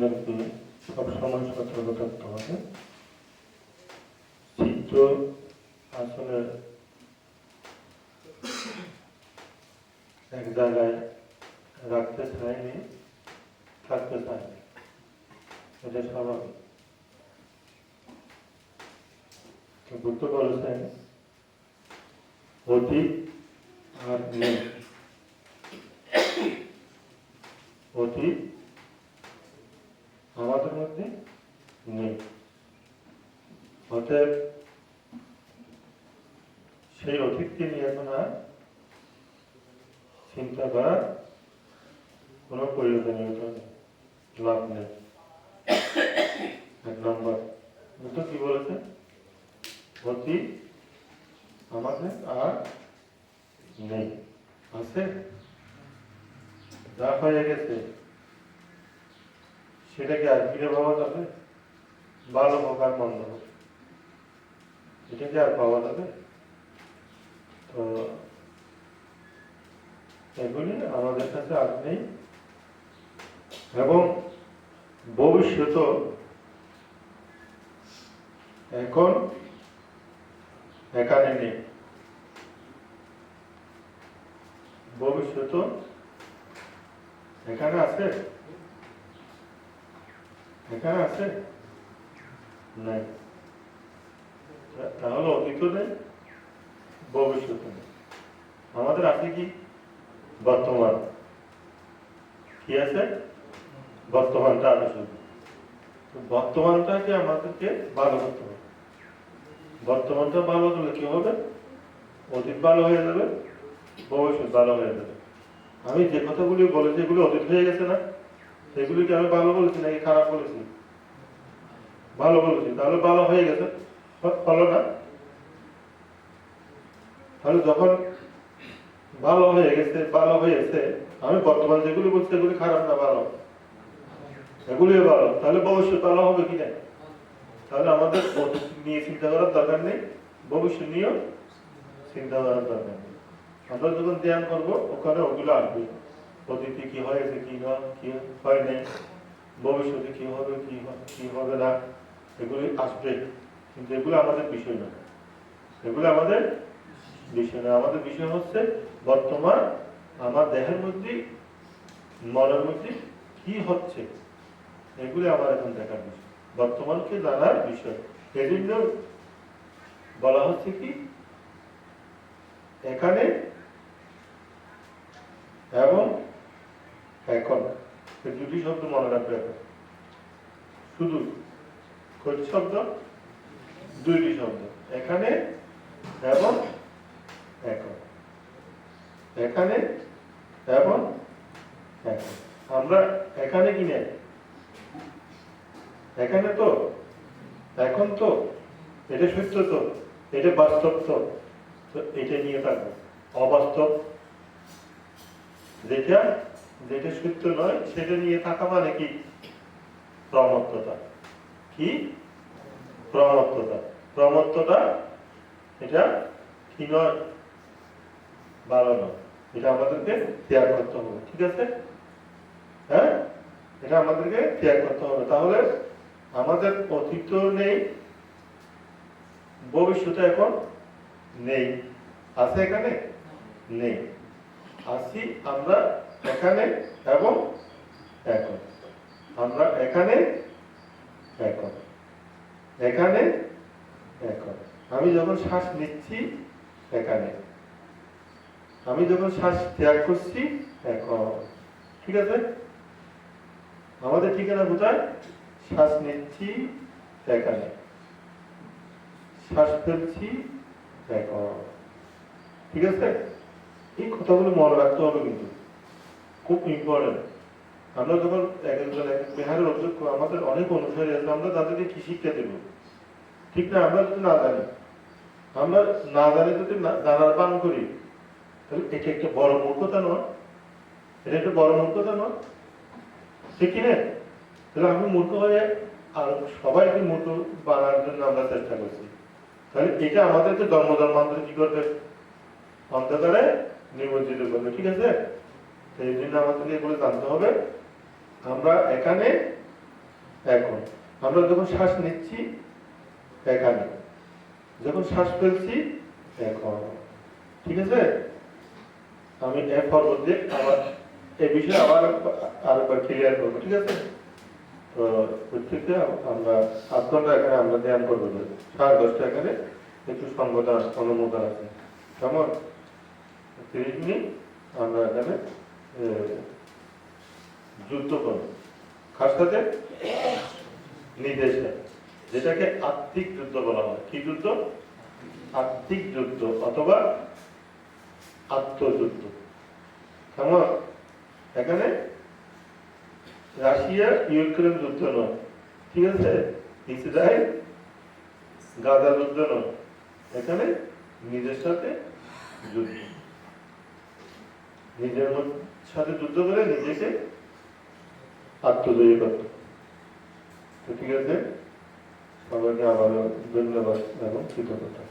আমাদেরকে সবসময় সতর্ক থাকতে হবে চিত্র আসলে এক জায়গায় রাখতে চাইনি থাকতে চাইনি এটা স্বাভাবিক। তো বুদ্ধ বলেছেন অতীত আর নেই। অতীত মধ্যে নেই। অতএব সেই অতীতকে নিয়ে এখন আর চিন্তা করার কোনো প্রয়োজনীয়তা লাভ নেই। এক নম্বর বুদ্ধ কি বলেছে? অতীত আমাদের আর নেই। আছে? যা হয়ে গেছে। সেটাকে আর ফিরে পাওয়া যাবে? ভালো হোক আর মন্দ হোক এটাকে আর পাওয়া যাবে? তো এগুলি আমাদের কাছে আর নেই। এবং ভবিষ্যত এখন এখানে নেই। ভবিষ্যৎ এখানে আছে? এখানে আছে? নাই। তাহলে অতীত নেই ভবিষ্যৎ নেই আমাদের আছে কি? বর্তমান। কি আছে? বর্তমানটা আছে শুধু। তো বর্তমানটাকে আমাদেরকে ভালো করতে হবে? বর্তমানটা ভালো হলে কি হবে? অতীত ভালো হয়ে যাবে, ভবিষ্যৎ ভালো হয়ে যাবে। আমি যে কথাগুলি বলেছি, এগুলো অতীত হয়ে গেছে না? সেগুলিকে আমি ভালো বলেছি নাকি খারাপ বলেছি? ভালো বলেছি। তাহলে ভালো হয়ে গেছে। হলো না? তাহলে যখন ভালো হয়ে গেছে, ভালো হয়েছে, আমি বর্তমান যেগুলি বলছি এগুলি খারাপ না, ভালো? এগুলিও ভালো। তাহলে ভবিষ্যৎ ভালো হবে কি না? তাহলে আমাদের নিয়ে চিন্তা করার দরকার নেই। ভবিষ্যৎ নিয়েও চিন্তা করার দরকার নেই। আমরা যখন ধ্যান করব, ওখানে ওগুলো আসবে। অতীতে কি হয়েছে কি কি হয় নাই, ভবিষ্যতে কি হবে, কি কি হবে না, এগুলি আসবে। কিন্তু এগুলো আমাদের বিষয় না এগুলো আমাদের বিষয় না আমাদের বিষয় হচ্ছে বর্তমান আমার দেহের মধ্যে, মনের মধ্যে কি হচ্ছে, এগুলি আমার এখন দেখার বিষয়। বর্তমানকে জানার বিষয়। এজন্য বলা হচ্ছে কি, এখানে এবং এখন। দুটি শব্দ মনে রাখবে এখন। শুধু কয়টি শব্দ, দুইটি শব্দ, এখানে এবং এখন। এখানে এবং এখন। আমরা এখানে কি নেই? এখানে তো, এখন তো, এটা সত্য তো, এটা বাস্তব তো তো এটা নিয়ে থাকব। অবাস্তব। যেটা যেটা সত্য নয়, সেটা নিয়ে থাকা মানে কি? প্রমত্ততা কি? প্রমত্ততা প্রমত্ততা এটা কি নয়? ভালো নয়। এটা আমাদেরকে ত্যাগ করতে হবে, ঠিক আছে? হ্যাঁ? এটা আমাদেরকে ত্যাগ করতে হবে। তাহলে আমাদের অতীত নেই ভবিষ্যতে এখন নেই। আছে এখানে? নেই। আছি আমরা এখানে এবং এখন। আমরা এখানে, এখন। এখানে, এখন। আমি যখন শ্বাস নিচ্ছি, এখানে। আমি যখন শ্বাস ত্যাগ করছি, এখন। ঠিক আছে? আমাদের ঠিকানা কোথায়? শ্বাস নিচ্ছি, এখানে। শ্বাস ফেলছি, এখন। ঠিক আছে? এই কথাগুলো মনে রাখতে হবে কিন্তু। খুব ইম্পর্টেন্ট আমরা যখন এক একজন এক এক বিহারের অধ্যক্ষ আমাদের অনেক অনুসারী আছে, আমরা তাদেরকে কি শিক্ষা দেব? ঠিক না? আমরা যদি না জানি, আমরা না জানি যদি জানার পান করি, তাহলে এটা একটা বড় মূর্খতা নয়। এটা একটা বড় মূর্খতা নয়। ঠিক কি না তাহলে আমি মূর্খ হয়ে আর সবাইকে মূর্খ বানার জন্য আমরা চেষ্টা করছি। তাহলে এটা আমাদেরকে জন্ম জন্মান্তরে কি করবে? অন্ধকারে নিমজ্জিত করবে, ঠিক আছে? এই জন্য আমাদেরকে এগুলো জানতে হবে। আমরা এখানে এখন, আমরা যখন শ্বাস নিচ্ছি, এখানে। যখন শ্বাস ফেলছি, এখন। ঠিক আছে? আমি এ পরবর্তী আবার এই বিষয়ে আবার আরেকবার ক্লিয়ার করব, ঠিক আছে? তো প্রত্যেকটা আমরা আধ ঘণ্টা এখানে আমরা ধ্যান করব সাড়ে দশটা এখানে একটু সংবাদ অনুমোদন আছে। কেমন? তিরিশ মিনিট আমরা এখানে যুদ্ধ কার। সাথে নির্দেশে। যেটাকে আর্থিক যুদ্ধ বলা হয়। কি যুদ্ধ? আর্থিক যুদ্ধ অথবা আত্মযুদ্ধ। কেমন? এখানে রাশিয়া ইউক্রেন যুদ্ধ নয়। ঠিক আছে? ইসরায়েল গাজা যুদ্ধ নয়। এখানে নিজের সাথে যুদ্ধ। নিজের সাথে যুদ্ধ করে নিজেকে আত্মজয়ী করত ঠিক আছে? সবাইকে আবারও ধন্যবাদ এবং কৃতজ্ঞতা।